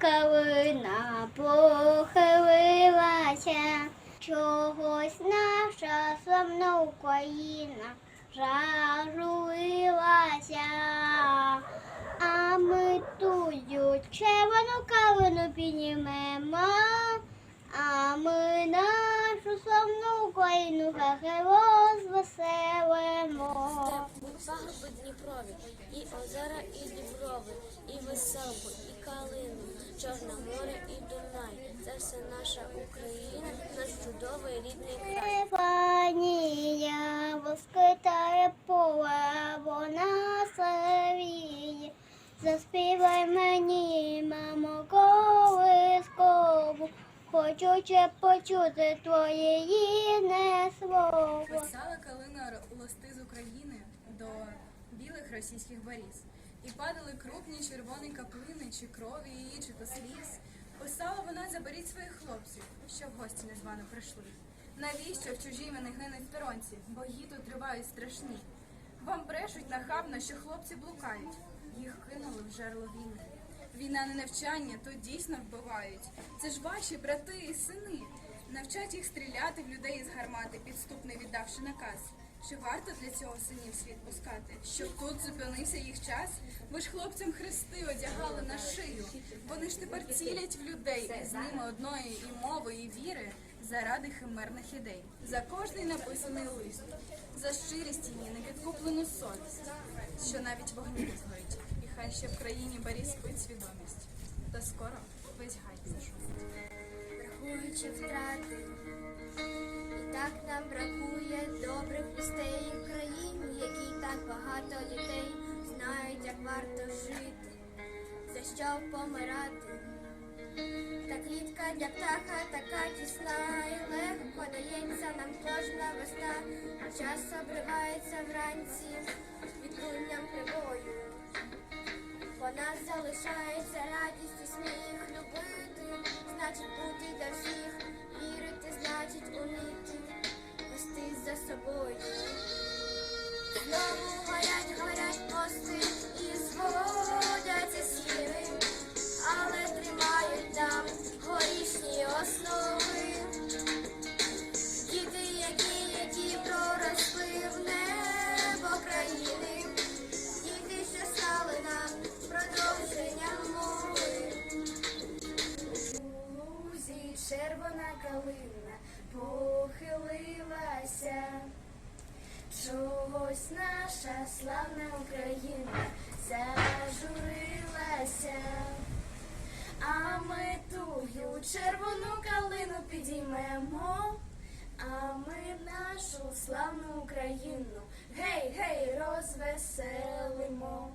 калина похилилася, чогось наша славна Україна зажурилася. А ми тую червону калину піднімемо, а ми нашу славну Україну хай розвеселимо. Пагорби Дніпрові, і озера, і Діброви, і веселку, і калину, Чорне море і Дунай. Це все наша Україна, наш чудовий рідний край. Стефанія розкитає поле, вона савіє. Заспівай мені, мамо, колискову, хочучи почути твоє їне слово. Писала калина листи з України до білих російських баріз. І падали крупні червоні каплини, чи крові її, чи то сліз. Писала вона заберіть своїх хлопців, що в гості незвано прийшли. Навіщо в чужій мене гинуть сторонці? Бої тут тривають страшні. Вам брешуть нахабно, що хлопці блукають. Їх кинули в жерло війни. Війна не навчання, тут дійсно вбивають. Це ж ваші брати і сини. Навчать їх стріляти в людей із гармати, підступно віддавши наказ. Чи варто для цього синів світ пускати? Щоб тут зупинився їх час? Ви ж хлопцям хрести одягали на шию. Вони ж тепер цілять в людей і з ними одної і мови, і віри заради химерних ідей. За кожний написаний лист, за щирість її непідкуплену совість, що навіть вогні згорить. І хай ще в країні барі спить свідомість. Та скоро весь гай зашумить. Рахуючи втрати, і так нам варто жити, за що помирати. Та клітка для птаха така тісна і легко дається нам кожна весна, а час обривається вранці відлунням прибою. Вона залишається радість і сміх любити, значить бути для всіх, калина похилилася. Чогось наша славна Україна зажурилася. А ми тую червону калину підіймемо, а ми нашу славну Україну гей, гей, розвеселимо.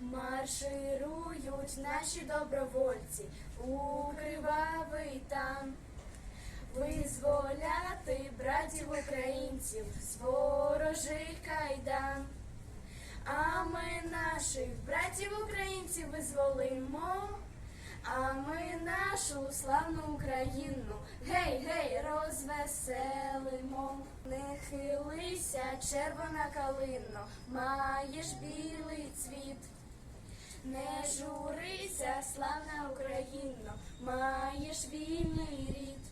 Марширують наші добровольці у кривавий там. Визволяти братів українців з ворожих кайдан. А ми наших братів українців визволимо, а ми нашу славну Україну гей, гей, розвеселимо. Не хилися, червона калино, маєш білий цвіт. Не журися, славна Україно, маєш вільний рід.